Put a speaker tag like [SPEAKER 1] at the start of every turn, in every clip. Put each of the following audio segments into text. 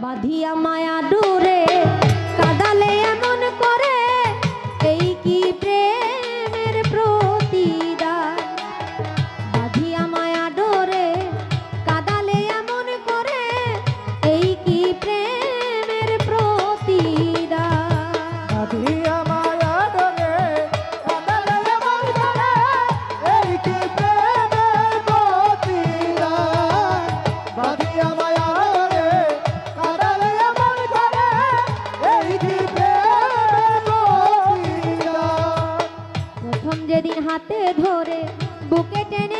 [SPEAKER 1] বাধিয়া মায়া দূরে সেদিন হাতে ধরে বুকে টেনে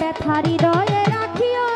[SPEAKER 1] ব্যথারি দয়ে রাখিও